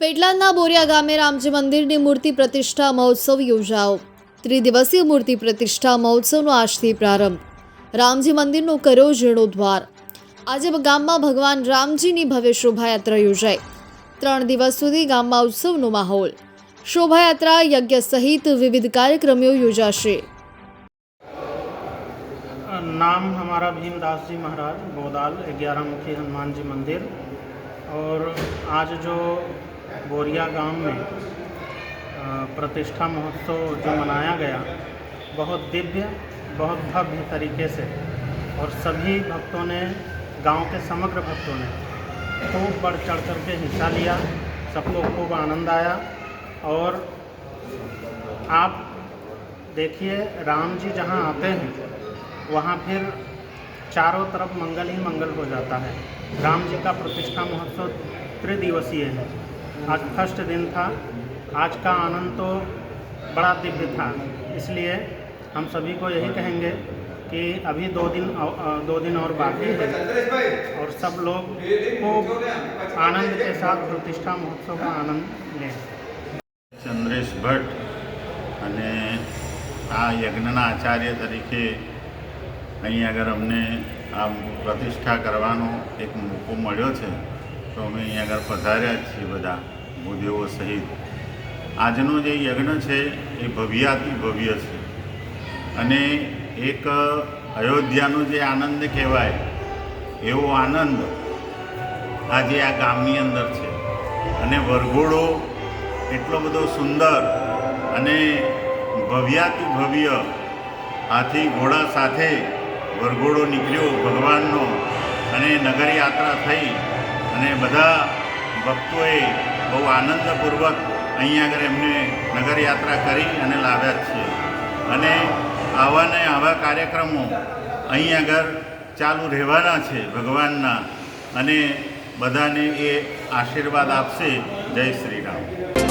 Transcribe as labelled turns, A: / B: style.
A: પેટલાદના બોરિયા ગામે રામજી મંદિરની મૂર્તિ પ્રતિષ્ઠા મહોત્સવ યોજાયો ત્રિદિવસીય મૂર્તિ પ્રતિષ્ઠા મહોત્સવનો આજથી પ્રારંભ રામજી મંદિરનો કર્યો જીર્ણોદ્ધાર આજે ગામમાં ભગવાન રામજીની ભવ્ય શોભાયાત્રા યોજાઈ ત્રણ દિવસ સુધી ગામમાં ઉત્સવનો માહોલ શોભાયાત્રા યજ્ઞ સહિત વિવિધ કાર્યક્રમો યોજાશે
B: नाम हमारा भीमदास जी महाराज गोदाल ग्यारह मुखी हनुमान जी मंदिर और आज जो बोरिया गाँव में प्रतिष्ठा महोत्सव जो मनाया गया, बहुत दिव्य, बहुत भव्य तरीके से, और सभी भक्तों ने, गाँव के समग्र भक्तों ने खूब बढ़ चढ़ कर के हिस्सा लिया, सबको खूब आनंद आया, और आप देखिए, राम जी जहाँ आते हैं, वहाँ फिर चारों तरफ़ मंगल ही मंगल हो जाता है। राम जी का प्रतिष्ठा महोत्सव त्रिदिवसीय है। आज फर्स्ट दिन था आज का आनंद तो बड़ा दिव्य था इसलिए हम सभी को यही कहेंगे कि अभी दो दिन औ- अ, दो दिन और बाकी है और सब लोग खूब आनंद के साथ प्रतिष्ठा महोत्सव का आनंद लें
C: ચંદ્રેશ ભટ્ટ અને આ યજ્ઞના આચાર્ય તરીકે અહીં આગળ અમને આ પ્રતિષ્ઠા કરવાનો એક મોકો મળ્યો છે તો અમે અહીં આગળ પધાર્યા છીએ બધા, ભૂદેવો સહિત. આજનો જે યજ્ઞ છે એ ભવ્યાતિ ભવ્ય છે. અને એક અયોધ્યાનો જે આનંદ કહેવાય, એવો આનંદ આજે આ ગામની અંદર છે. અને વરઘોડો એટલો બધો સુંદર અને ભવ્યાતિ ભવ્ય હાથી ઘોડા સાથે વરઘોડો નીકળ્યો ભગવાનનો અને નગર યાત્રા થઈ. અને બધા ભક્તોએ બહુ આનંદપૂર્વક અહીં આગળ એમને નગરયાત્રા કરી અને લાવ્યા છે. અને આવા ને આવા કાર્યક્રમો અહીં આગળ ચાલુ રહેવાના છે ભગવાનના. અને બધાને એ આશીર્વાદ આપશે. જય શ્રી રામ.